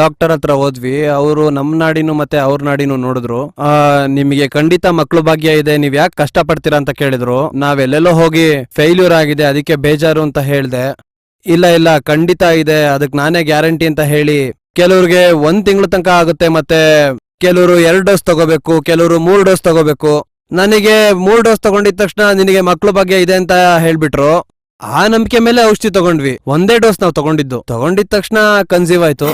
Doctor ಹತ್ರ ಹೋದ್ವಿ. ಅವರು ನಮ್ಮ ನಾಡಿನೂ ಮತ್ತೆ ಅವ್ರ ನಾಡಿನೂ ನೋಡಿದ್ರು. ನಿಮಗೆ ಖಂಡಿತ ಮಕ್ಳು ಭಾಗ್ಯ ಇದೆ, ನೀವ್ ಯಾಕೆ ಕಷ್ಟ ಪಡ್ತೀರಾ ಅಂತ ಕೇಳಿದ್ರು. ನಾವೆಲ್ಲೆಲ್ಲೋ ಹೋಗಿ ಫೇಲ್ಯೂರ್ ಆಗಿದೆ, ಅದಕ್ಕೆ ಬೇಜಾರು ಅಂತ ಹೇಳ್ದೆ. ಇಲ್ಲ ಇಲ್ಲ, ಖಂಡಿತ ಇದೆ ಅದಕ್ಕೆ ನಾನೇ ಗ್ಯಾರಂಟಿ ಅಂತ ಹೇಳಿ ಕೆಲವ್ರಿಗೆ ಒಂದ್ ತಿಂಗಳ ತನಕ ಆಗುತ್ತೆ ಮತ್ತೆ ಕೆಲವರು ಎರಡು ಡೋಸ್ ತಗೋಬೇಕು, ಕೆಲವರು ಮೂರು ಡೋಸ್ ತಗೋಬೇಕು. ನನಗೆ ಮೂರು ಡೋಸ್ ತಗೊಂಡಿದ ತಕ್ಷಣ ನಿನಗೆ ಮಕ್ಕಳು ಭಾಗ್ಯ ಇದೆ ಅಂತ ಹೇಳ್ಬಿಟ್ರು. ಆ ನಂಬಿಕೆ ಮೇಲೆ ಔಷಧಿ ತಗೊಂಡ್ವಿ. ಒಂದೇ ಡೋಸ್ ನಾವು ತಗೊಂಡಿದ್ದು. ತಗೊಂಡಿದ ತಕ್ಷಣ ಕನ್ಸೀವ್ ಆಯ್ತು.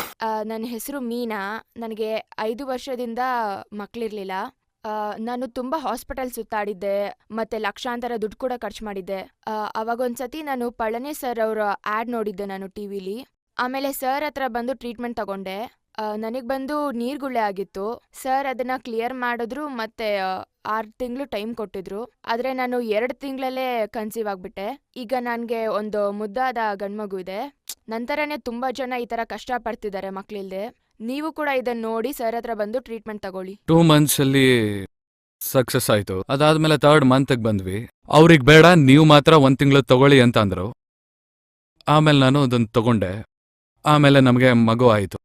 ನನ್ನ ಹೆಸರು ಮೀನಾ. ನನಗೆ ಐದು ವರ್ಷದಿಂದ ಮಕ್ಕಳಿರ್ಲಿಲ್ಲ ನಾನು ತುಂಬ ಹಾಸ್ಪಿಟಲ್ ಸುತ್ತಾಡಿದ್ದೆ. ಮತ್ತೆ ಲಕ್ಷಾಂತರ ದುಡ್ಡು ಕೂಡ ಖರ್ಚು ಮಾಡಿದ್ದೆ. ಆ, ಅವಾಗೊಂದ್ಸತಿ ನಾನು ಪಳನಿ ಸರ್ ಅವರ ಆ್ಯಡ್ ನೋಡಿದ್ದೆ ನಾನು ಟಿ ವಿಲಿ. ಆಮೇಲೆ ಸರ್ ಹತ್ರ ಬಂದು ಟ್ರೀಟ್ಮೆಂಟ್ ತಗೊಂಡೆ. ನನಗೆ ಬಂದು ನೀರ್ಗುಳ್ಳೆ ಆಗಿತ್ತು. ಸರ್ ಅದನ್ನ ಕ್ಲಿಯರ್ ಮಾಡಿದ್ರು ಮತ್ತೆ ಆರು ತಿಂಗಳು ಟೈಮ್ ಕೊಟ್ಟಿದ್ರು. ಆದರೆ ನಾನು ಎರಡು ತಿಂಗಳಲ್ಲೇ ಕನ್ಸೀವ್ ಆಗ್ಬಿಟ್ಟೆ. ಈಗ ನನಗೆ ಒಂದು ಮುದ್ದಾದ ಗಂಡ್ಮಗು ಇದೆ. ನಂತರನೇ ತುಂಬಾ ಜನ ಈ ತರ ಕಷ್ಟ ಪಡ್ತಿದ್ದಾರೆ ಮಕ್ಳಿಲ್ದೆ. ನೀವು ಕೂಡ ಇದನ್ನ ನೋಡಿ ಸರ್ ಹತ್ರ ಬಂದು ಟ್ರೀಟ್ಮೆಂಟ್ ತಗೊಳ್ಳಿ. ಟೂ ಮಂತ್ಸ್ ಅಲ್ಲಿ ಸಕ್ಸಸ್ ಆಯ್ತು. ಅದಾದ್ಮೇಲೆ ತರ್ಡ್ ಮಂತ್ ಬಂದ್ವಿ. ಅವ್ರಿಗೆ ಬೇಡ ನೀವು ಮಾತ್ರ ಒಂದ್ ತಿಂಗಳು ತಗೊಳ್ಳಿ ಅಂತ ಅಂದ್ರು. ಆಮೇಲೆ ನಾನು ಅದನ್ನ ತಗೊಂಡೆ. ಆಮೇಲೆ ನಮಗೆ ಮಗು ಆಯ್ತು.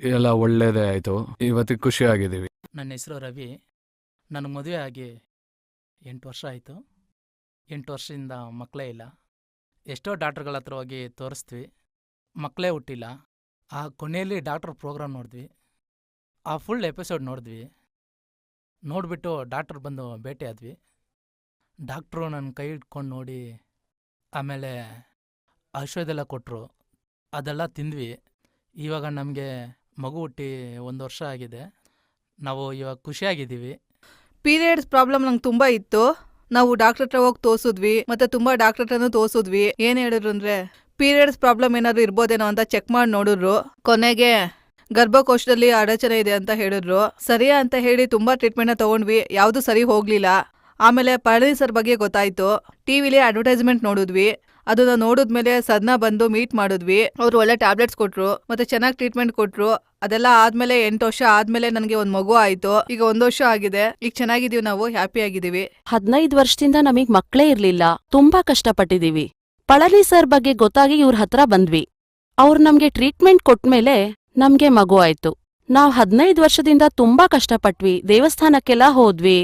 ಎಲ್ಲ ಒಳ್ಳೇದೇ ಆಯ್ತು. ಇವತ್ತಿಗೆ ಖುಷಿ ಆಗಿದ್ದೀವಿ. ನನ್ನ ಹೆಸರು ರವಿ. ನನಗೆ ಮದುವೆ ಆಗಿ ಎಂಟು ವರ್ಷ ಆಯಿತು. ಎಂಟು ವರ್ಷದಿಂದ ಮಕ್ಕಳೇ ಇಲ್ಲ. ಎಷ್ಟೋ ಡಾಕ್ಟ್ರ್ಗಳ ಹತ್ರ ಹೋಗಿ ತೋರಿಸ್ತೀವಿ ಮಕ್ಕಳೇ ಹುಟ್ಟಿಲ್ಲ. ಆ ಕೊನೆಯಲ್ಲಿ ಡಾಕ್ಟ್ರ್ ಪ್ರೋಗ್ರಾಮ್ ನೋಡಿದ್ವಿ. ಆ ಫುಲ್ ಎಪಿಸೋಡ್ ನೋಡಿದ್ವಿ. ನೋಡಿಬಿಟ್ಟು ಡಾಕ್ಟ್ರ್ ಬಂದು ಭೇಟಿ ಆದ್ವಿ. ಡಾಕ್ಟ್ರು ನನ್ನ ಕೈ ಇಟ್ಕೊಂಡು ನೋಡಿ, ಆಮೇಲೆ ಔಷಧೆಲ್ಲ ಕೊಟ್ಟರು ಅದೆಲ್ಲ ತಿಂದ್ವಿ. ಇವಾಗ ನಮಗೆ ಮಗು ಹುಟ್ಟಿ ಒಂದು ವರ್ಷ ಆಗಿದೆ. ನಾವು ಇವಾಗ ಖುಷಿಯಾಗಿದ್ದೀವಿ. ಪೀರಿಯಡ್ಸ್ ಪ್ರಾಬ್ಲಮ್ ನಂಗೆ ತುಂಬಾ ಇತ್ತು. ನಾವು ಡಾಕ್ಟರ್ ಹತ್ರ ಹೋಗಿ ತೋರಿಸಿದ್ವಿ, ಮತ್ತೆ ತುಂಬಾ ಡಾಕ್ಟರ್ ಹತ್ರನೂ ತೋರಿಸಿದ್ವಿ. ಏನ್ ಹೇಳಿದ್ರು ಅಂದ್ರೆ, ಪೀರಿಯಡ್ಸ್ ಪ್ರಾಬ್ಲಮ್ ಏನಾದ್ರು ಇರ್ಬೋದೇನೋ ಅಂತ ಚೆಕ್ ಮಾಡಿ ನೋಡಿದ್ರು. ಕೊನೆಗೆ ಗರ್ಭಕೋಶದಲ್ಲಿ ಅಡಚಣೆ ಇದೆ ಅಂತ ಹೇಳಿದ್ರು. ಸರಿಯಾ ಅಂತ ಹೇಳಿ ತುಂಬಾ ಟ್ರೀಟ್ಮೆಂಟ್ ತಗೊಂಡ್ವಿ, ಯಾವುದು ಸರಿ ಹೋಗ್ಲಿಲ್ಲ. ಆಮೇಲೆ ಪಳನಿ ಸರ್ ಬಗ್ಗೆ ಗೊತ್ತಾಯ್ತು. ಟಿವಿಲಿ ಅಡ್ವರ್ಟೈಸ್ಮೆಂಟ್ ನೋಡಿದ್ವಿ. ಅದನ್ನ ನೋಡಿದ್ಮೇಲೆ ಸದ್ನ ಬಂದು ಮೀಟ್ ಮಾಡಿದ್ವಿ. ಅವ್ರು ಒಳ್ಳೆ ಟ್ಯಾಬ್ಲೆಟ್ಸ್ ಕೊಟ್ರು, ಮತ್ತೆ ಚೆನ್ನಾಗಿ ಟ್ರೀಟ್ಮೆಂಟ್ ಕೊಟ್ರು. ಅದೆಲ್ಲ ಆದ್ಮೇಲೆ ಎಂಟು ವರ್ಷ ಆದ್ಮೇಲೆ ನನಗೆ ಒಂದ್ ಮಗು ಆಯ್ತು. ಈಗ ಒಂದ್ ವರ್ಷ ಆಗಿದೆ. ಈಗ ಚೆನ್ನಾಗಿದೀವಿ ನಾವು ಹ್ಯಾಪಿ ಆಗಿದೀವಿ ಹದ್ನೈದ್ ವರ್ಷದಿಂದ ನಮಗ್ ಮಕ್ಳೇ ಇರ್ಲಿಲ್ಲ. ತುಂಬಾ ಕಷ್ಟಪಟ್ಟಿದೀವಿ ಪಳಲಿ ಸರ್ ಬಗ್ಗೆ ಗೊತ್ತಾಗಿ ಇವ್ರ ಹತ್ರ ಬಂದ್ವಿ. ಅವ್ರು ನಮ್ಗೆ ಟ್ರೀಟ್ಮೆಂಟ್ ಕೊಟ್ಮೇಲೆ ನಮ್ಗೆ ಮಗು ಆಯ್ತು. ನಾವ್ ಹದ್ನೈದ್ ವರ್ಷದಿಂದ ತುಂಬಾ ಕಷ್ಟಪಟ್ವಿ. ದೇವಸ್ಥಾನಕ್ಕೆಲ್ಲ ಹೋದ್ವಿ.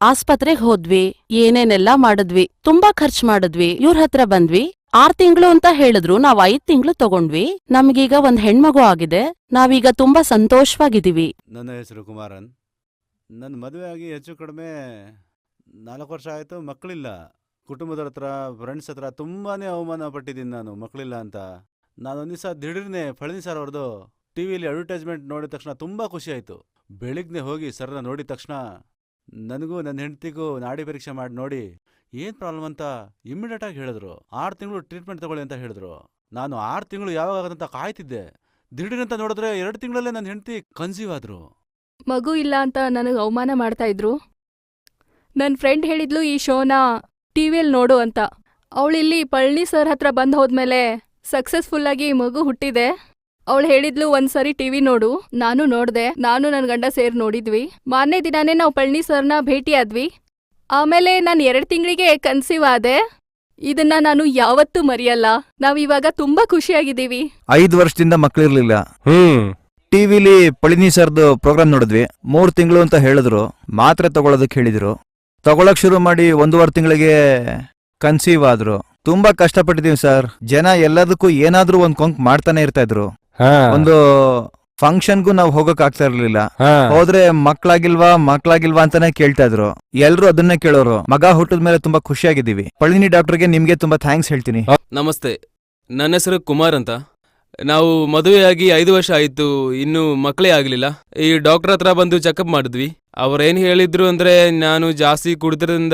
ಆಸ್ಪತ್ರೆಗ್ ಹೋದ್ವಿ, ಏನೇನೆಲ್ಲ ಮಾಡಿದ್ವಿ, ತುಂಬಾ ಖರ್ಚ್ ಮಾಡಿದ್ವಿ, ಇವ್ರ ಹತ್ರ ಬಂದ್ವಿ. ಆರ್ ತಿಂಗಳು ಅಂತ ಹೇಳಿದ್ರು, ನಾವ್ ಐದ್ ತಿಂಗಳು ತಗೊಂಡ್ವಿ. ನಮ್ಗೀಗ ಒಂದ್ ಹೆಣ್ಮಗು ಆಗಿದೆ, ನಾವೀಗ ತುಂಬಾ ಸಂತೋಷವಾಗಿದ್ದೀವಿ ನನ್ನ ಹೆಸರು ಕುಮಾರನ್. ನನ್ನ ಮದುವೆ ಆಗಿ ಹೆಚ್ಚು ಕಡಿಮೆ ನಾಲ್ಕು ವರ್ಷ ಆಯ್ತು ಮಕ್ಕಳಿಲ್ಲ ಕುಟುಂಬದ ಹತ್ರ ಫ್ರೆಂಡ್ಸ್ ಹತ್ರ ತುಂಬಾನೇ ಅವಮಾನ ಪಟ್ಟಿದ್ದೀನಿ ನಾನು ಮಕ್ಕಳಿಲ್ಲ ಅಂತ. ನಾನು ಒಂದು ದಿವಸ ದಿಢೀರ್ನೆ ಫಳನಿ ಸರ್ ಅವ್ರದ್ದು ಟಿ ವಿಲಿ ಅಡ್ವರ್ಟೈಸ್ಮೆಂಟ್ ನೋಡಿದ ತಕ್ಷಣ ತುಂಬಾ ಖುಷಿ ಆಯ್ತು. ಬೆಳಿಗ್ನೆ ಹೋಗಿ ಸರ್ನ ನೋಡಿದ ತಕ್ಷಣ ನನಗೂ ನನ್ನ ಹೆಂಡತಿಗೂ ನಾಡಿ ಪರೀಕ್ಷೆ ಮಾಡಿ ನೋಡಿ ಏನು ಪ್ರಾಬ್ಲಮ್ ಅಂತ ಇಮ್ಮಿಡಿಯೇಟ್ ಆಗಿ ಹೇಳಿದ್ರು. ಆರು ತಿಂಗಳು ಟ್ರೀಟ್ಮೆಂಟ್ ತಗೊಳ್ಳಿ ಅಂತ ಹೇಳಿದ್ರು. ನಾನು ಆರು ತಿಂಗಳು ಯಾವಾಗ ಆಗದಂತ ಕಾಯ್ತಿದ್ದೆ. ದಿಢೀರಂತ ನೋಡಿದ್ರೆ ಎರಡು ತಿಂಗಳಲ್ಲೇ ನನ್ನ ಹೆಂಡತಿ ಕನ್ಸೀವ್ ಆದ್ರು. ಮಗು ಇಲ್ಲ ಅಂತ ನನಗೆ ಅವಮಾನ ಮಾಡ್ತಾ ಇದ್ರು. ನನ್ನ ಫ್ರೆಂಡ್ ಹೇಳಿದ್ಲು ಈ ಶೋನ ಟಿ ವಿಯಲ್ಲಿ ನೋಡು ಅಂತ. ಅವಳಿಲ್ಲಿ ಪಳ್ಳಿ ಸರ್ ಹತ್ರ ಬಂದು ಹೋದ್ಮೇಲೆ ಸಕ್ಸಸ್ಫುಲ್ಲಾಗಿ ಮಗು ಹುಟ್ಟಿದೆ. ಅವಳು ಹೇಳಿದ್ಲು ಒಂದ್ಸರಿ ಟಿವಿ ನೋಡು. ನಾನು ನೋಡ್ದೆ ನಾನು ನನ್ನ ಗಂಡ ಸೇರಿ ನೋಡಿದ್ವಿ. ಮಾರನೇ ದಿನಾನೇ ನಾವು ಪಳನಿ ಸರ್ನ ಭೇಟಿ ಆದ್ವಿ. ಆಮೇಲೆ ನಾನು ಎರಡು ತಿಂಗಳಿಗೆ ಕನ್ಸೀವ್ ಆದೆ. ಇದನ್ನ ನಾನು ಯಾವತ್ತೂ ಮರೆಯಲ್ಲ. ನಾವಿವಾಗ ತುಂಬಾ ಖುಷಿಯಾಗಿದ್ದೀವಿ. ಐದು ವರ್ಷದಿಂದ ಮಕ್ಳಿರ್ಲಿಲ್ಲ. ಹ್ಮ್. ಟಿವಿಲಿ ಪಳಿನಿ ಸರ್ದು ಪ್ರೋಗ್ರಾಮ್ ನೋಡಿದ್ವಿ. ಮೂರ್ ತಿಂಗಳು ಅಂತ ಹೇಳಿದ್ರು. ಮಾತ್ರೆ ತಗೊಳೋದಕ್ಕೆ ಹೇಳಿದ್ರು. ತಗೊಳಕ್ ಶುರು ಮಾಡಿ ಒಂದೂವರೆ ತಿಂಗಳಿಗೆ ಕನ್ಸೀವ್ ಆದ್ರು. ತುಂಬಾ ಕಷ್ಟಪಟ್ಟಿದೀವಿ ಸರ್. ಜನ ಎಲ್ಲದಕ್ಕೂ ಏನಾದ್ರೂ ಒಂದ್ ಕೊಂಕ್ ಮಾಡ್ತಾನೆ ಇರ್ತಾ ಇದ್ರು. ಒಂದು ಫಂಕ್ಷನ್ಗೂ ನಾವು ಹೋಗಕ್ ಆಗ್ತಾ ಇರ್ಲಿಲ್ಲ. ಹೋದ್ರೆ ಮಕ್ಳಾಗಿಲ್ವಾ ಮಕ್ಳಾಗಿಲ್ವಾ ಅಂತಾನೆ ಕೇಳ್ತಾ ಇದ್ರು. ಎಲ್ರು ಅದನ್ನೇ ಕೇಳೋರು. ಮಗ ಹುಟ್ಟಿದ ಮೇಲೆ ತುಂಬಾ ಖುಷಿಯಾಗಿದ್ದೀವಿ. ಪಳಿನಿ ಡಾಕ್ಟರ್ಗೆ ನಿಮ್ಗೆ ತುಂಬಾ ಥ್ಯಾಂಕ್ಸ್ ಹೇಳ್ತೀನಿ. ನಮಸ್ತೆ. ನನ್ನ ಹೆಸರು ಕುಮಾರ್ ಅಂತ. ನಾವು ಮದುವೆಯಾಗಿ ಐದು ವರ್ಷ ಆಯಿತು. ಇನ್ನೂ ಮಕ್ಕಳೇ ಆಗಲಿಲ್ಲ. ಈ ಡಾಕ್ಟರ್ ಹತ್ರ ಬಂದು ಚೆಕಪ್ ಮಾಡಿದ್ವಿ. ಅವ್ರೇನು ಹೇಳಿದ್ರು ಅಂದ್ರೆ ನಾನು ಜಾಸ್ತಿ ಕುಡಿದ್ರಿಂದ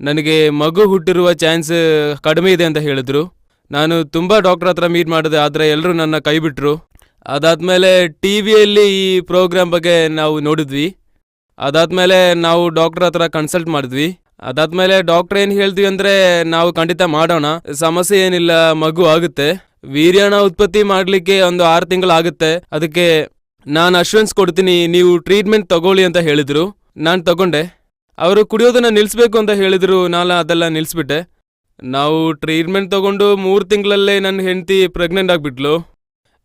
ನನಗೆ ಮಗು ಹುಟ್ಟಿರುವ ಚಾನ್ಸ್ ಕಡಿಮೆ ಇದೆ ಅಂತ ಹೇಳಿದ್ರು. ನಾನು ತುಂಬ ಡಾಕ್ಟರ್ ಹತ್ರ ಮೀಟ್ ಮಾಡಿದೆ, ಆದರೆ ಎಲ್ಲರೂ ನನ್ನ ಕೈ ಬಿಟ್ರು. ಅದಾದ್ಮೇಲೆ ಟಿ ವಿಯಲ್ಲಿ ಈ ಪ್ರೋಗ್ರಾಮ್ ಬಗ್ಗೆ ನಾವು ನೋಡಿದ್ವಿ. ಅದಾದ್ಮೇಲೆ ನಾವು ಡಾಕ್ಟರ್ ಹತ್ರ ಕನ್ಸಲ್ಟ್ ಮಾಡಿದ್ವಿ. ಅದಾದಮೇಲೆ ಡಾಕ್ಟರ್ ಏನು ಹೇಳ್ತೀವಿ ಅಂದರೆ, ನಾವು ಖಂಡಿತ ಮಾಡೋಣ. ಸಮಸ್ಯೆ ಏನಿಲ್ಲ, ಮಗು ಆಗುತ್ತೆ. ವೀರ್ಯಾಣ ಉತ್ಪತ್ತಿ ಮಾಡಲಿಕ್ಕೆ ಒಂದು ಆರು ತಿಂಗಳು ಆಗುತ್ತೆ. ಅದಕ್ಕೆ ನಾನು ಅಶ್ಯೂರೆನ್ಸ್ ಕೊಡ್ತೀನಿ, ನೀವು ಟ್ರೀಟ್ಮೆಂಟ್ ತಗೊಳ್ಳಿ ಅಂತ ಹೇಳಿದರು. ನಾನು ತಗೊಂಡೆ. ಅವರು ಕುಡಿಯೋದನ್ನು ನಿಲ್ಲಿಸ್ಬೇಕು ಅಂತ ಹೇಳಿದರು, ನಾನು ಅದೆಲ್ಲ ನಿಲ್ಲಿಸ್ಬಿಟ್ಟೆ ನಾವು ಟ್ರೀಟ್ಮೆಂಟ್ ತಗೊಂಡು ಮೂರು ತಿಂಗಳಲ್ಲೇ ನನ್ನ ಹೆಂಡತಿ ಪ್ರೆಗ್ನೆಂಟ್ ಆಗ್ಬಿಟ್ಲು.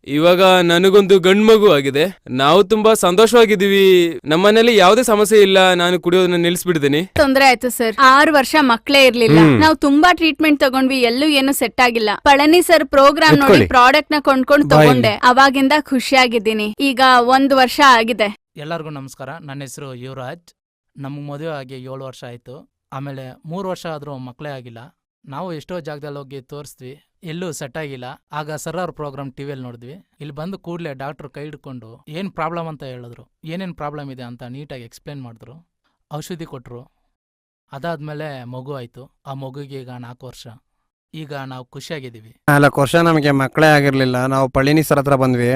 ಇವಾಗ ನನಗೊಂದು ಗಂಡು ಮಗು ಆಗಿದೆ. ನಾವು ತುಂಬಾ ಸಂತೋಷವಾಗಿದ್ದೀವಿ. ನಮ್ಮನೇಲಿ ಯಾವುದೇ ಸಮಸ್ಯೆ ಇಲ್ಲ. ನಾನು ಕುಡಿಯೋದನ್ನ ನಿಲ್ಸ್ಬಿಡ್ತೀನಿ. ತೊಂದ್ರೆ ಆಯ್ತು ಸರ್ ಆರು ವರ್ಷ ಮಕ್ಕಳೇ ಇರ್ಲಿಲ್ಲ. ಹ್ಮ್. ನಾವು ತುಂಬಾ ಟ್ರೀಟ್ಮೆಂಟ್ ತಗೊಂಡ್ವಿ. ಎಲ್ಲೂ ಏನು ಸೆಟ್ ಆಗಿಲ್ಲ. ಪಳನಿ ಸರ್ ಪ್ರೋಗ್ರಾಮ್ ನೋಡಿ ಎತ್ಕೊಳ್ಳಿ. ಪ್ರಾಡಕ್ಟ್ನ ಕೊಂಡ್ಕೊಂಡು ಬಾಯಲ್ಲಿ. ತಗೊಂಡೆ. ಅವಾಗಿಂದ ಖುಷಿಯಾಗಿದ್ದೀನಿ. ಈಗ ಒಂದ್ ವರ್ಷ ಆಗಿದೆ. ಎಲ್ಲರಿಗೂ ನಮಸ್ಕಾರ. ನನ್ನ ಹೆಸರು ಯುವರಾಜ್. ನಮಗೆ ಮದುವೆ ಆಗಿ ಏಳು ವರ್ಷ ಆಯ್ತು. ಆಮೇಲೆ ಮೂರು ವರ್ಷ ಆದರೂ ಮಕ್ಕಳೇ ಆಗಿಲ್ಲ. ನಾವು ಎಷ್ಟೋ ಜಾಗದಲ್ಲಿ ಹೋಗಿ ತೋರಿಸ್ತೀವಿ ಎಲ್ಲೂ ಸೆಟ್ ಆಗಿಲ್ಲ. ಆಗ ಸರ್ ಅವ್ರ ಪ್ರೋಗ್ರಾಮ್ ಟಿ ವಿಯಲ್ಲಿ ನೋಡಿದ್ವಿ. ಇಲ್ಲಿ ಬಂದು ಕೂಡಲೇ ಡಾಕ್ಟರ್ ಕೈ ಹಿಡ್ಕೊಂಡು, ಏನು ಪ್ರಾಬ್ಲಮ್ ಅಂತ ಹೇಳಿದ್ರು, ಏನೇನು ಪ್ರಾಬ್ಲಮ್ ಇದೆ ಅಂತ ನೀಟಾಗಿ ಎಕ್ಸ್ಪ್ಲೇನ್ ಮಾಡಿದ್ರು, ಔಷಧಿ ಕೊಟ್ಟರು ಅದಾದಮೇಲೆ ಮಗು ಆಯಿತು. ಆ ಮಗುಗೆ ಈಗ ನಾಲ್ಕು ವರ್ಷ. ಈಗ ನಾವು ಖುಷಿಯಾಗಿದ್ದೀವಿ. ನಾಲ್ಕು ವರ್ಷ ನಮಗೆ ಮಕ್ಕಳೇ ಆಗಿರಲಿಲ್ಲ. ನಾವು ಪಳಿನಿ ಸರ್ ಹತ್ರ ಬಂದ್ವಿ.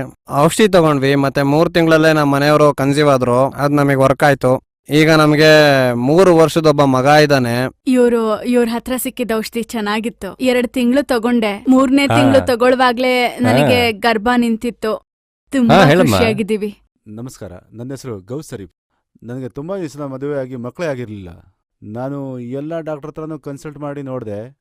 ಔಷಧಿ ತಗೊಂಡ್ವಿ, ಮತ್ತೆ ಮೂರು ತಿಂಗಳಲ್ಲೇ ನಮ್ಮ ಮನೆಯವರು ಕನ್ಸೀವ್ ಆದ್ರು. ಅದು ನಮಗೆ ವರ್ಕ್ ಆಯ್ತು. ಈಗ ನಮಗೆ ಮೂರು ವರ್ಷದ ಒಬ್ಬ ಮಗ ಇದ್ದಾನೆ. ಇವರು ಇವ್ರ ಹತ್ರ ಸಿಕ್ಕಿದ ಔಷಧಿ ಚೆನ್ನಾಗಿತ್ತು. ಎರಡು ತಿಂಗಳು ತಗೊಂಡೆ. ಮೂರನೇ ಹಾ. ತಿಂಗಳು ತಗೊಳ್ವಾಗ್ಲೇ ನನಗೆ ಗರ್ಭ ನಿಂತಿತ್ತು. ತುಂಬಾ ಹಾ, ಹೇಳಮ್ಮ. ಖುಷಿಯಾಗಿದ್ದೀವಿ. ನಮಸ್ಕಾರ. ನನ್ನ ಹೆಸರು ಗೌ ಸರೀಫ್ ನನಗೆ ತುಂಬಾ ದಿವಸ ಮದುವೆ ಆಗಿ ಮಕ್ಕಳೇ ಆಗಿರಲಿಲ್ಲ. ನಾನು ಎಲ್ಲ ಡಾಕ್ಟರ್ ಹತ್ರನೂ ಕನ್ಸಲ್ಟ್ ಮಾಡಿ ನೋಡಿದೆ.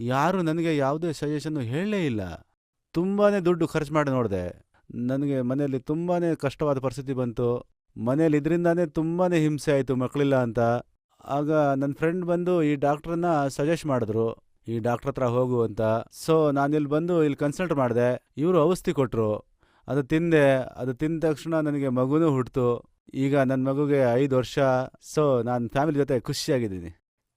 ಯಾರು ನನಗೆ ಯಾವುದೇ ಸಜೆಷನ್ನು ಹೇಳಲೇ ಇಲ್ಲ. ತುಂಬಾನೇ ದುಡ್ಡು ಖರ್ಚು ಮಾಡಿ ನೋಡಿದೆ. ನನಗೆ ಮನೆಯಲ್ಲಿ ತುಂಬಾನೇ ಕಷ್ಟವಾದ ಪರಿಸ್ಥಿತಿ ಬಂತು. ಮನೇಲಿ ಇದರಿಂದಾನೇ ತುಂಬಾ ಹಿಂಸೆ ಆಯಿತು ಮಕ್ಕಳಿಲ್ಲ ಅಂತ. ಆಗ ನನ್ನ ಫ್ರೆಂಡ್ ಬಂದು ಈ ಡಾಕ್ಟ್ರನ್ನ ಸಜೆಸ್ಟ್ ಮಾಡಿದ್ರು. ಈ ಡಾಕ್ಟ್ರ್ ಹತ್ರ ಹೋಗು ಅಂತ. ಸೊ ನಾನಿಲ್ಲಿ ಬಂದು ಇಲ್ಲಿ ಕನ್ಸಲ್ಟ್ ಮಾಡಿದೆ. ಇವರು ಔಷಧಿ ಕೊಟ್ಟರು ಅದು ತಿಂದೆ. ಅದು ತಿಂದ ತಕ್ಷಣ ನನಗೆ ಮಗುನೂ ಹುಟ್ಟಿತು ಈಗ ನನ್ನ ಮಗುಗೆ ಐದು ವರ್ಷ. ಸೊ ನಾನು ಫ್ಯಾಮಿಲಿ ಜೊತೆ ಖುಷಿಯಾಗಿದ್ದೀನಿ.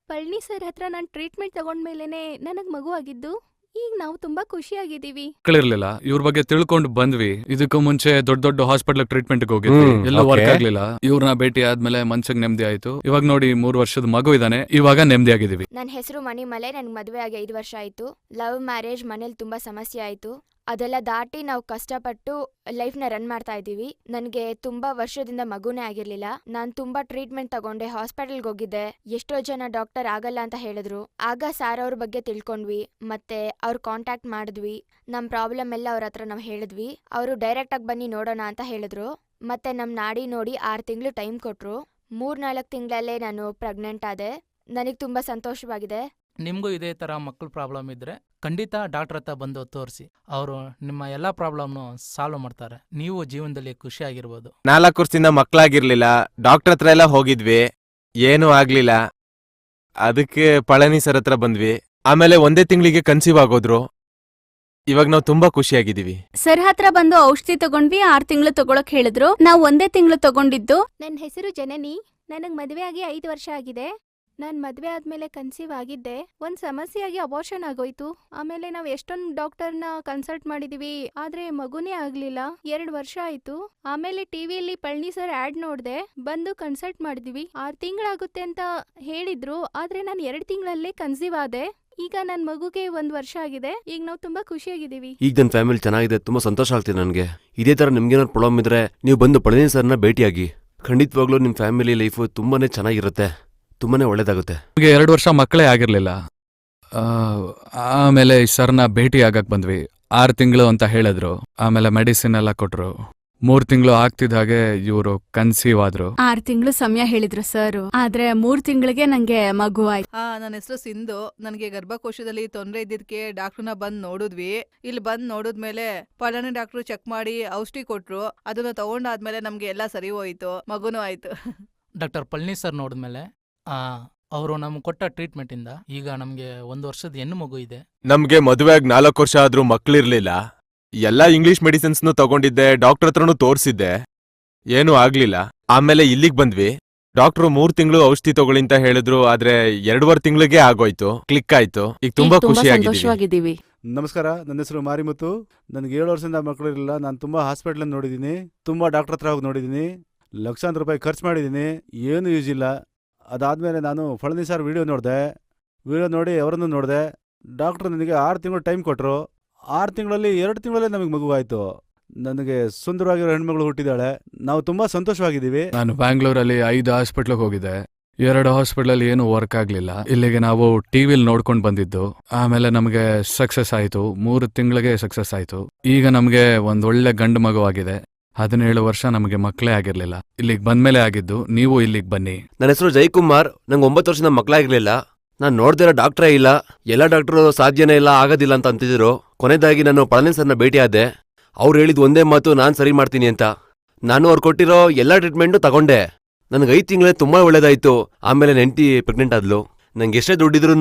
ಪಳನಿ ಸರ್ ಹತ್ರ ನಾನು ಟ್ರೀಟ್ಮೆಂಟ್ ತಗೊಂಡ್ಮೇಲೆ ನನಗೆ ಮಗು ಆಗಿದ್ದು ಈಗ ನಾವು ತುಂಬಾ ಖುಷಿಯಾಗಿದ್ದೀವಿ. ಮಕ್ಕಳಿರ್ಲಿಲ್ಲ ಇವ್ರ ಬಗ್ಗೆ ತಿಳ್ಕೊಂಡು ಬಂದ್ವಿ. ಇದಕ್ಕೂ ಮುಂಚೆ ದೊಡ್ಡ ದೊಡ್ಡ ಹಾಸ್ಪಿಟಲ್ ಟ್ರೀಟ್ಮೆಂಟ್ ಹೋಗಿದ್ವಿ. ಎಲ್ಲ ಎಲ್ಲೂ ವರ್ಕ್ okay. ಆಗ್ಲಿಲ್ಲ. ಇವ್ರನ್ನ ಭೇಟಿ ಆದ್ಮೇಲೆ ಮನ್ಸಿಗೆ ನೆಮ್ಮದಿ ಆಯ್ತು. ಇವಾಗ ನೋಡಿ ಮೂರ್ ವರ್ಷದ ಮಗು ಇದಾನೆ. ಇವಾಗ ನೆಮ್ಮದಿ ಆಗಿದೀವಿ ನನ್ನ ಹೆಸರು ಮಣಿಮಲೆ ನನಗೆ ಮದುವೆ ಆಗಿ ಐದು ವರ್ಷ ಆಯ್ತು. ಲವ್ ಮ್ಯಾರೇಜ್ ಮನೇಲಿ ತುಂಬಾ ಸಮಸ್ಯೆ ಆಯಿತು. ಅದೆಲ್ಲ ದಾಟಿ ನಾವು ಕಷ್ಟಪಟ್ಟು ಲೈಫ್ನ ರನ್ ಮಾಡ್ತಾ ಇದ್ದೀವಿ. ನನಗೆ ತುಂಬಾ ವರ್ಷದಿಂದ ಮಗುನೇ ಆಗಿರಲಿಲ್ಲ. ನಾನು ತುಂಬಾ ಟ್ರೀಟ್ಮೆಂಟ್ ತಗೊಂಡೆ, ಹಾಸ್ಪಿಟಲ್ಗೆ ಹೋಗಿದ್ದೆ. ಎಷ್ಟೋ ಜನ ಡಾಕ್ಟರ್ ಆಗಲ್ಲ ಅಂತ ಹೇಳಿದ್ರು. ಆಗ ಸಾರ್ ಅವ್ರ ಬಗ್ಗೆ ತಿಳ್ಕೊಂಡ್ವಿ. ಮತ್ತೆ ಅವ್ರ ಕಾಂಟ್ಯಾಕ್ಟ್ ಮಾಡಿದ್ವಿ. ನಮ್ಮ ಪ್ರಾಬ್ಲಮ್ ಎಲ್ಲ ಅವ್ರ ಹತ್ರ ನಾವು ಹೇಳಿದ್ವಿ. ಅವರು ಡೈರೆಕ್ಟಾಗಿ ಬನ್ನಿ ನೋಡೋಣ ಅಂತ ಹೇಳಿದ್ರು. ಮತ್ತೆ ನಮ್ಮ ನಾಡಿ ನೋಡಿ ಆರು ತಿಂಗಳು ಟೈಮ್ ಕೊಟ್ಟರು ಮೂರ್ನಾಲ್ಕು ತಿಂಗಳಲ್ಲೇ ನಾನು ಪ್ರೆಗ್ನೆಂಟ್ ಆದೆ. ನನಗೆ ತುಂಬಾ ಸಂತೋಷವಾಗಿದೆ. ನಿಮಗೂ ಇದೇ ಥರ ಮಕ್ಕಳ ಪ್ರಾಬ್ಲಮ್ ಇದ್ದರೆ ಖಂಡಿತ ಡಾಕ್ಟ್ರ್ ಹತ್ರ ಬಂದು ತೋರಿಸಿ. ಅವರು ನಿಮ್ಮ ಎಲ್ಲ ಪ್ರಾಬ್ಲಮ್ನು ಸಾಲ್ವ್ ಮಾಡ್ತಾರೆ. ನೀವು ಜೀವನದಲ್ಲಿ ಖುಷಿಯಾಗಿರ್ಬೋದು. ನಾಲ್ಕು ವರ್ಷದಿಂದ ಮಕ್ಕಳಾಗಿರ್ಲಿಲ್ಲ. ಡಾಕ್ಟರ್ ಹತ್ರ ಎಲ್ಲ ಹೋಗಿದ್ವಿ. ಏನೂ ಆಗ್ಲಿಲ್ಲ. ಅದಕ್ಕೆ ಪಳನಿ ಸರ್ ಹತ್ರ ಬಂದ್ವಿ. ಆಮೇಲೆ ಒಂದೇ ತಿಂಗಳಿಗೆ ಕನ್ಸೀವ್ ಆಗೋದ್ರು. ಇವಾಗ ನಾವು ತುಂಬಾ ಖುಷಿಯಾಗಿದ್ದೀವಿ. ಸರ್ ಹತ್ರ ಬಂದು ಔಷಧಿ ತಗೊಂಡ್ವಿ ಆರ್ ತಿಂಗಳು ತಗೊಳಕ್ ಹೇಳಿದ್ರು. ನಾವು ಒಂದೇ ತಿಂಗಳು ತಗೊಂಡಿದ್ದು. ನನ್ನ ಹೆಸರು ಜನನಿ. ನನಗೆ ಮದುವೆ ಆಗಿ ಐದು ವರ್ಷ ಆಗಿದೆ. ನಾನು ಮದುವೆ ಆದಮೇಲೆ ಕನ್ಸೀವ್ ಆಗಿದ್ದೆ. ಒಂದು ಸಮಸ್ಯೆಯಾಗಿ ಅಬೋರ್ಷನ್ ಆಗೋಯ್ತು. ಆಮೇಲೆ ನಾವು ಎಷ್ಟೊಂದು ಡಾಕ್ಟರ್ನ ಕನ್ಸಲ್ಟ್ ಮಾಡಿದೀವಿ, ಆದರೆ ಮಗುನೇ ಆಗಲಿಲ್ಲ. ಎರಡು ವರ್ಷ ಆಯಿತು. ಆಮೇಲೆ ಟಿ ವಿಯಲ್ಲಿ ಪಳನಿ ಸರ್ ಆ್ಯಡ್ ನೋಡಿದೆ, ಬಂದು ಕನ್ಸಲ್ಟ್ ಮಾಡಿದ್ವಿ. ಆರು ತಿಂಗಳಾಗುತ್ತೆ ಅಂತ ಹೇಳಿದ್ರು, ಆದರೆ ನಾನು ಎರಡು ತಿಂಗಳಲ್ಲೇ ಕನ್ಸೀವ್ ಆದೆ. ಈಗ ನನ್ನ ಮಗುಗೆ ಒಂದು ವರ್ಷ ಆಗಿದೆ. ಈಗ ನಾವು ತುಂಬಾ ಖುಷಿಯಾಗಿದ್ದೀವಿ. ಈಗ ನನ್ನ ಫ್ಯಾಮಿಲಿ ಚೆನ್ನಾಗಿದೆ, ತುಂಬಾ ಸಂತೋಷ ಆಗ್ತಿದೆ ನನಗೆ. ಇದೇ ತರ ನಿಮ್ಗೇನಾದ್ರು ಪ್ರಾಬ್ಲಮ್ ಇದ್ರೆ, ನೀವು ಬಂದು ಪಳನಿ ಸರ್ನ ಭೇಟಿಯಾಗಿ. ಖಂಡಿತವಾಗ್ಲೂ ನಿಮ್ಮ ಫ್ಯಾಮಿಲಿ ಲೈಫು ತುಂಬಾನೇ ಚೆನ್ನಾಗಿರುತ್ತೆ. ತುಂಬಾನೇ ಒಳ್ಳೇದಾಗುತ್ತೆ. ನಮಗೆ ಎರಡು ವರ್ಷ ಮಕ್ಕಳೇ ಆಗಿರಲಿಲ್ಲ. ಆ, ಆಮೇಲೆ ಈ ಸರ್ನ ಭೇಟಿ ಆಗಕ್ಕೆ ಬಂದ್ವಿ. ಆರು ತಿಂಗಳು ಅಂತ ಹೇಳಿದ್ರು. ಆಮೇಲೆ ಮೆಡಿಸಿನ್ ಎಲ್ಲ ಕೊಟ್ರು. ಮೂರ್ ತಿಂಗಳು ಆಗ್ತಿದ್ದ ಹಾಗೆ ಇವರು ಕನ್ಸೀವ್ ಆದ್ರು. ಆರ್ ತಿಂಗಳು ಸಮಯ ಹೇಳಿದ್ರು ಸರ್. ಆದ್ರೆ ಮೂರ್ ತಿಂಗಳಿಗೆ ನಂಗೆ ಮಗು ಆಯ್ತು. ಆ ನನ್ನ ಹೆಸರು ಸಿಂಧು. ನನಗೆ ಗರ್ಭಕೋಶದಲ್ಲಿ ತೊಂದರೆ ಇದ್ದಿದ್ದಕ್ಕೆ ಡಾಕ್ಟರ್ನ ಬಂದ್ ನೋಡಿದ್ವಿ. ಇಲ್ಲಿ ಬಂದ್ ನೋಡಿದ್ಮೇಲೆ ಪಳನಿ ಡಾಕ್ಟರ್ ಚೆಕ್ ಮಾಡಿ ಔಷಧಿ ಕೊಟ್ರು. ಅದನ್ನ ತಗೊಂಡಾದ್ಮೇಲೆ ನಮ್ಗೆ ಎಲ್ಲ ಸರಿ ಹೋಯ್ತು. ಮಗುನೂ ಆಯ್ತು. ಡಾಕ್ಟರ್ ಪಳನಿ ಸರ್ ನೋಡಿದ್ಮೇಲೆ ಅವರು ನಮ್ಗೆ ಕೊಟ್ಟ ಟ್ರೀಟ್ಮೆಂಟ್ ಇಂದ ಈಗ ನಮಗೆ ಒಂದು ವರ್ಷದ ಹೆಣ್ಣು ಮಗು ಇದೆ. ನಮ್ಗೆ ಮದುವೆ ಆಗಿ ನಾಲ್ಕು ವರ್ಷ ಆದ್ರೂ ಮಕ್ಳಿರ್ಲಿಲ್ಲ. ಎಲ್ಲಾ ಇಂಗ್ಲಿಷ್ ಮೆಡಿಸಿನ್ಸ್ನು ತಗೊಂಡಿದ್ದೆ ಡಾಕ್ಟರ್ ಹತ್ರನು ತೋರಿಸಿದ್ದೆ. ಏನೂ ಆಗ್ಲಿಲ್ಲ. ಆಮೇಲೆ ಇಲ್ಲಿಗ್ ಬಂದ್ವಿ. ಡಾಕ್ಟರ್ ಮೂರ್ ತಿಂಗಳು ಔಷಧಿ ತಗೊಳ್ಳಿ ಅಂತ ಹೇಳಿದ್ರು ಆದ್ರೆ ಎರಡೂವರೆ ತಿಂಗಳಿಗೆ ಆಗೋಯ್ತು. ಕ್ಲಿಕ್ ಆಯ್ತು. ಈಗ ತುಂಬಾ ಖುಷಿಯಾಗಿದ್ದೀವಿ ಸಂತೋಷವಾಗಿದ್ದೀವಿ. ನಮಸ್ಕಾರ ನನ್ನ ಹೆಸರು ಮಾರಿಮುತ್ತು. ನನಗೆ ಏಳು ವರ್ಷದಿಂದ ಮಕ್ಕಳಿರಲಿಲ್ಲ ನಾನು ತುಂಬಾ ಹಾಸ್ಪಿಟಲ್ ನೋಡಿದ್ದೀನಿ. ತುಂಬಾ ಡಾಕ್ಟರ್ ಹತ್ರ ಹೋಗಿ ನೋಡಿದ್ದೀನಿ. ಲಕ್ಷಾಂತರ ರೂಪಾಯಿ ಖರ್ಚು ಮಾಡಿದ್ದೀನಿ. ಏನು ಯೂಸ್ ಇಲ್ಲ. ಅದಾದಮೇಲೆ ನಾನು ಫಳನಿ ಸರ್ ವಿಡಿಯೋ ನೋಡಿದೆ. ವಿಡಿಯೋ ನೋಡಿ ಅವರನ್ನು ನೋಡಿದೆ. ಡಾಕ್ಟ್ರು ನನಗೆ ಆರು ತಿಂಗಳು ಟೈಮ್ ಕೊಟ್ಟರು ಆರು ತಿಂಗಳಲ್ಲಿ ಎರಡು ತಿಂಗಳಲ್ಲೇ ನಮಗೆ ಮಗುವಾಯಿತು. ನನಗೆ ಸುಂದರವಾಗಿರೋ ಹೆಣ್ಮಗಳು ಹುಟ್ಟಿದ್ದಾಳೆ. ನಾವು ತುಂಬ ಸಂತೋಷವಾಗಿದ್ದೀವಿ. ನಾನು ಬ್ಯಾಂಗ್ಳೂರಲ್ಲಿ ಐದು ಹಾಸ್ಪಿಟ್ಲಿಗೆ ಹೋಗಿದ್ದೆ. ಎರಡು ಹಾಸ್ಪಿಟ್ಲಲ್ಲಿ ಏನು ವರ್ಕ್ ಆಗಲಿಲ್ಲ. ಇಲ್ಲಿಗೆ ನಾವು ಟಿವಿಲಿ ನೋಡ್ಕೊಂಡು ಬಂದಿದ್ದು. ಆಮೇಲೆ ನಮಗೆ ಸಕ್ಸಸ್ ಆಯ್ತು. ಮೂರು ತಿಂಗಳಿಗೆ ಸಕ್ಸಸ್ ಆಯ್ತು. ಈಗ ನಮಗೆ ಒಂದು ಒಳ್ಳೆ ಗಂಡು ಮಗು ಆಗಿದೆ. ಹದಿನೇಳು ವರ್ಷ ನಮಗೆ ಮಕ್ಕಳೇ ಆಗಿರ್ಲಿಲ್ಲ. ಇಲ್ಲಿಗೆ ಬಂದ್ಮೇಲೆ ಆಗಿದ್ದು ನೀವು ಇಲ್ಲಿಗೆ ಬನ್ನಿ. ನನ್ನ ಹೆಸರು ಜಯಕುಮಾರ್ ನಂಗೆ ಒಂಬತ್ತು ವರ್ಷದಿಂದ ಮಕ್ಕಳಾಗಿರ್ಲಿಲ್ಲ ನಾನು ನೋಡ್ದಿರೋ ಡಾಕ್ಟ್ರೇ ಇಲ್ಲ. ಎಲ್ಲ ಡಾಕ್ಟ್ರು ಸಾಧ್ಯನೇ ಇಲ್ಲ, ಆಗೋದಿಲ್ಲ ಅಂತ ಅಂತಿದ್ರು. ಕೊನೆದಾಗಿ ನಾನು ಪಳನಿ ಸರ್ನ ಭೇಟಿಯಾದೆ ಅವ್ರು ಹೇಳಿದ ಒಂದೇ ಮಾತು ನಾನು ಸರಿ ಮಾಡ್ತೀನಿ ಅಂತ. ನಾನು ಅವ್ರು ಕೊಟ್ಟಿರೋ ಎಲ್ಲ ಟ್ರೀಟ್ಮೆಂಟು ತಗೊಂಡೆ. ನನಗೆ ಐದು ತಿಂಗಳೇ ತುಂಬ ಒಳ್ಳೇದಾಯ್ತು. ಆಮೇಲೆ ನೆಂಟಿ ಪ್ರೆಗ್ನೆಂಟ್ ಆದ್ಲು. ನಂಗೆ ಎಷ್ಟೇ ದುಡ್ಡಿದ್ರು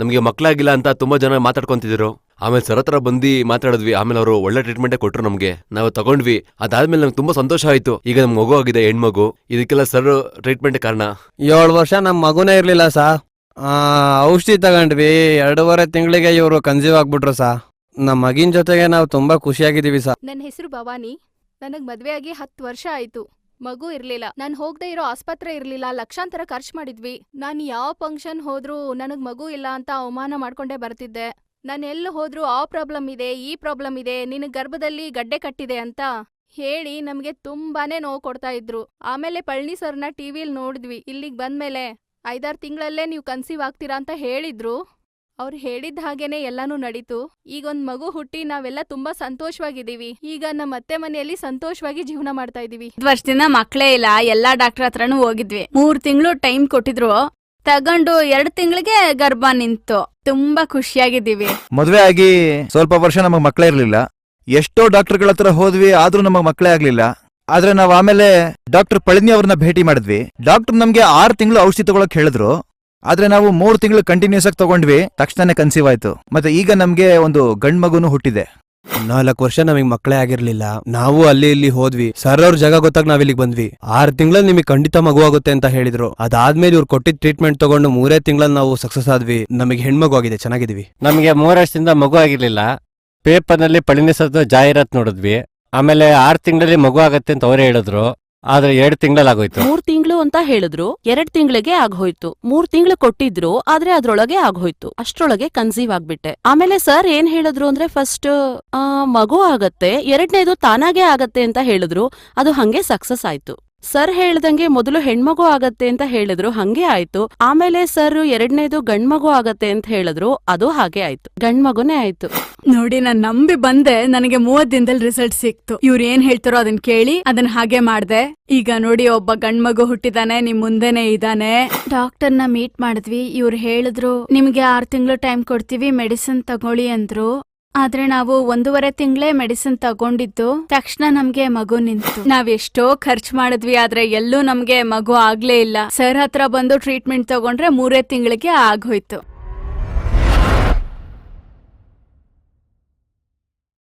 ನಮಗೆ ಮಕ್ಕಳಾಗಿಲ್ಲ ಅಂತ ತುಂಬ ಜನ ಮಾತಾಡ್ಕೊಂತಿದ್ರು. ಆಮೇಲೆ ಸರ್ ಹತ್ರ ಬಂದು ಮಾತಾಡಿದ್ವಿ ಆಮೇಲೆ ಅವರು ಒಳ್ಳೆ ಟ್ರೀಟ್ಮೆಂಟೇ ಕೊಟ್ಟರು ನಮಗೆ. ನಾವು ತಗೊಂಡ್ವಿ. ಅದಾದ್ಮೇಲೆ ನಮ್ಗೆ ತುಂಬಾ ಸಂತೋಷ ಆಯ್ತು. ಈಗ ನಮ್ಗೆ ಮಗು ಆಗಿದೆ ಹೆಣ್ಮಗು. ಇದಕ್ಕೆಲ್ಲ ಸರ್ ಟ್ರೀಟ್ಮೆಂಟ್ ಕಾರಣ. ಏಳು ವರ್ಷ ನಮ್ಮ ಮಗುನೇ ಇರಲಿಲ್ಲ ಸಾ. ಆ, ಔಷಧಿ ತಗೊಂಡ್ವಿ. ಎರಡೂವರೆ ತಿಂಗಳಿಗೆ ಇವರು ಕನ್ಸೀವ್ ಆಗ್ಬಿಟ್ರು ಸಾ. ನಮ್ಮ ಮಗಿನ ಜೊತೆಗೆ ನಾವು ತುಂಬಾ ಖುಷಿಯಾಗಿದ್ದೀವಿ ಸಾ. ನನ್ನ ಹೆಸರು ಭವಾನಿ. ನನಗ್ ಮದ್ವೆ ಆಗಿ ಹತ್ತು ವರ್ಷ ಆಯ್ತು. ಮಗು ಇರ್ಲಿಲ್ಲ. ನಾನು ಹೋಗದೆ ಇರೋ ಆಸ್ಪತ್ರೆ ಇರ್ಲಿಲ್ಲ. ಲಕ್ಷಾಂತರ ಖರ್ಚು ಮಾಡಿದ್ವಿ. ನಾನು ಯಾವ ಫಂಕ್ಷನ್ ಹೋದ್ರೂ ನನಗ್ ಮಗು ಇಲ್ಲ ಅಂತ ಅವಮಾನ ಮಾಡ್ಕೊಂಡೇ ಬರ್ತಿದ್ದೆ. ನಾನು ಎಲ್ಲಿ ಹೋದ್ರೂ ಆ ಪ್ರಾಬ್ಲಮ್ ಇದೆ, ಈ ಪ್ರಾಬ್ಲಮ್ ಇದೆ, ನಿನ್ನ ಗರ್ಭದಲ್ಲಿ ಗಡ್ಡೆ ಕಟ್ಟಿದೆ ಅಂತ ಹೇಳಿ ನಮಗೆ ತುಂಬಾನೇ ನೋವು ಕೊಡ್ತಾ ಇದ್ರು. ಆಮೇಲೆ ಪಳನಿ ಸರ್ನ ಟಿವಿಲ್ ನೋಡಿದ್ವಿ, ಇಲ್ಲಿಗ್ ಬಂದ್ಮೇಲೆ ಐದಾರು ತಿಂಗಳಲ್ಲೇ ನೀವು ಕನ್ಸೀವ್ ಆಗ್ತೀರಾ ಅಂತ ಹೇಳಿದ್ರು. ಅವ್ರು ಹೇಳಿದ ಹಾಗೇನೆ ಎಲ್ಲಾನು ನಡೀತು. ಈಗ ಒಂದ್ ಮಗು ಹುಟ್ಟಿ ನಾವೆಲ್ಲ ತುಂಬಾ ಸಂತೋಷವಾಗಿದ್ದೀವಿ. ಈಗ ನಮ್ಮ ಅತ್ತೆ ಮನೆಯಲ್ಲಿ ಸಂತೋಷವಾಗಿ ಜೀವನ ಮಾಡ್ತಾ ಇದೀವಿ ವರ್ಷದಿಂದ ಮಕ್ಕಳೇ ಇಲ್ಲ, ಎಲ್ಲಾ ಡಾಕ್ಟರ್ ಹತ್ರನೂ ಹೋಗಿದ್ವಿ. ಮೂರ್ ತಿಂಗಳು ಟೈಮ್ ಕೊಟ್ಟಿದ್ರು. ತಗೊಂಡು ಎರಡ್ ತಿಂಗಳಿಗೆ ಗರ್ಭ ನಿಂತು. ತುಂಬಾ ಖುಷಿಯಾಗಿದ್ದೀವಿ. ಮದುವೆ ಆಗಿ ಸ್ವಲ್ಪ ವರ್ಷ ನಮಗ್ ಮಕ್ಕಳೇ ಇರಲಿಲ್ಲ. ಎಷ್ಟೋ ಡಾಕ್ಟರ್ಗಳ ಹತ್ರ ಹೋದ್ವಿ, ಆದ್ರೂ ನಮಗ್ ಮಕ್ಕಳೇ ಆಗ್ಲಿಲ್ಲ. ಆದ್ರೆ ನಾವ್ ಆಮೇಲೆ ಡಾಕ್ಟರ್ ಪಳನಿ ಅವ್ರನ್ನ ಭೇಟಿ ಮಾಡಿದ್ವಿ. ಡಾಕ್ಟರ್ ನಮ್ಗೆ ಆರು ತಿಂಗಳು ಔಷಧಿ ತಗೊಳಕ್ ಹೇಳಿದ್ರು. ಆದ್ರೆ ನಾವು ಮೂರ್ ತಿಂಗಳು ಕಂಟಿನ್ಯೂಸ್ ಆಗಿ ತಗೊಂಡ್ವಿ, ತಕ್ಷಣನೇ ಕನ್ಸೀವ್ ಆಯ್ತು. ಮತ್ತೆ ಈಗ ನಮ್ಗೆ ಒಂದು ಗಂಡ್ ಮಗುನು ಹುಟ್ಟಿದೆ. ನಾಲ್ಕು ವರ್ಷ ನಮಗೆ ಮಕ್ಕಳೇ ಆಗಿರ್ಲಿಲ್ಲ. ನಾವು ಅಲ್ಲಿ ಇಲ್ಲಿ ಹೋದ್ವಿ. ಸರ್ ಅವ್ರ ಜಾಗ ಗೊತ್ತಾಗ ನಾವ್ ಇಲ್ಲಿಗೆ ಬಂದ್ವಿ. ಆರ್ ತಿಂಗಳಲ್ಲಿ ನಿಮಗೆ ಖಂಡಿತ ಮಗು ಆಗುತ್ತೆ ಅಂತ ಹೇಳಿದ್ರು. ಅದಾದ್ಮೇಲೆ ಇವ್ರು ಕೊಟ್ಟಿದ್ದ ಟ್ರೀಟ್ಮೆಂಟ್ ತಗೊಂಡು ಮೂರೇ ತಿಂಗಳಲ್ಲಿ ನಾವು ಸಕ್ಸಸ್ ಆದ್ವಿ. ನಮಗೆ ಹೆಣ್ಮಗು ಆಗಿದೆ ಚೆನ್ನಾಗಿದ್ವಿ ನಮಗೆ ಮೂರು ವರ್ಷದಿಂದ ಮಗು ಆಗಿರ್ಲಿಲ್ಲ. ಪೇಪರ್ನಲ್ಲಿ ಪಳಿನಿಸೋದು ಜಾಹೀರಾತ್ ನೋಡಿದ್ವಿ. ಆಮೇಲೆ ಆರು ತಿಂಗಳಲ್ಲಿ ಮಗು ಆಗತ್ತೆ ಅಂತ ಅವರೇ ಹೇಳಿದ್ರು. ಆದ್ರೆ ಎರಡು ತಿಂಗಳಲ್ಲಿ ಆಗೋಯ್ತು ಮೂರ್ ತಿಂಗಳು ಅಂತ ಹೇಳಿದ್ರು, ಎರಡ್ ತಿಂಗಳಿಗೆ ಆಗೋಯ್ತು ಮೂರ್ ತಿಂಗಳು ಕೊಟ್ಟಿದ್ರು, ಆದ್ರೆ ಅದ್ರೊಳಗೆ ಆಗೋಯ್ತು ಅಷ್ಟ್ರೊಳಗೆ ಕನ್ಸೀವ್ ಆಗ್ಬಿಟ್ಟೆ. ಆಮೇಲೆ ಸರ್ ಏನ್ ಹೇಳಿದ್ರು ಅಂದ್ರೆ ಫಸ್ಟ್ ಮಗು ಆಗತ್ತೆ, ಎರಡನೇದು ತಾನಾಗೆ ಆಗತ್ತೆ ಅಂತ ಹೇಳಿದ್ರು, ಅದು ಹಂಗೆ ಸಕ್ಸಸ್ ಆಯ್ತು. ಸರ್ ಹೇಳ್ದಂಗೆ ಮೊದಲು ಹೆಣ್ಮಗು ಆಗತ್ತೆ ಅಂತ ಹೇಳಿದ್ರು ಹಂಗೆ ಆಯ್ತು. ಆಮೇಲೆ ಸರ್ ಎರಡನೇದು ಗಂಡ್ಮಗು ಆಗತ್ತೆ ಅಂತ ಹೇಳಿದ್ರು ಅದು ಹಾಗೆ ಆಯ್ತು. ಗಂಡ್ಮಗುನೇ ಆಯ್ತು. ನೋಡಿ ನಾನ್ ನಂಬಿ ಬಂದೆ ನನಗೆ ಮೂವತ್ ದಿನದಲ್ಲಿ ರಿಸಲ್ಟ್ ಸಿಕ್ತು. ಇವ್ರು ಏನ್ ಹೇಳ್ತಾರೋ ಅದನ್ನ ಕೇಳಿ ಅದನ್ನ ಹಾಗೆ ಮಾಡ್ದೆ. ಈಗ ನೋಡಿ ಒಬ್ಬ ಗಂಡ್ಮಗು ಹುಟ್ಟಿದಾನೆ ನಿಮ್ ಮುಂದೆನೆ ಇದಾನೆ. ಡಾಕ್ಟರ್ನ ಮೀಟ್ ಮಾಡಿದ್ವಿ. ಇವ್ರು ಹೇಳಿದ್ರು ನಿಮ್ಗೆ ಆರ್ ತಿಂಗಳು ಟೈಮ್ ಕೊಡ್ತೀವಿ ಮೆಡಿಸಿನ್ ತಗೊಳ್ಳಿ ಅಂದ್ರು. ಆದ್ರೆ ನಾವು ಒಂದೂವರೆ ತಿಂಗಳೇ ಮೆಡಿಸಿನ್ ತಗೊಂಡಿದ್ದು, ತಕ್ಷಣ ನಮ್ಗೆ ಮಗು ನಿಂತು. ನಾವ್ ಎಷ್ಟೋ ಖರ್ಚು ಮಾಡಿದ್ವಿ, ಆದ್ರೆ ಎಲ್ಲೂ ನಮ್ಗೆ ಮಗು ಆಗ್ಲೇ ಇಲ್ಲ. ಸರ್ ಹತ್ರ ಬಂದು ಟ್ರೀಟ್ಮೆಂಟ್ ತಗೊಂಡ್ರೆ ಮೂರೇ ತಿಂಗಳಿಗೆ ಆಗೋಯ್ತು.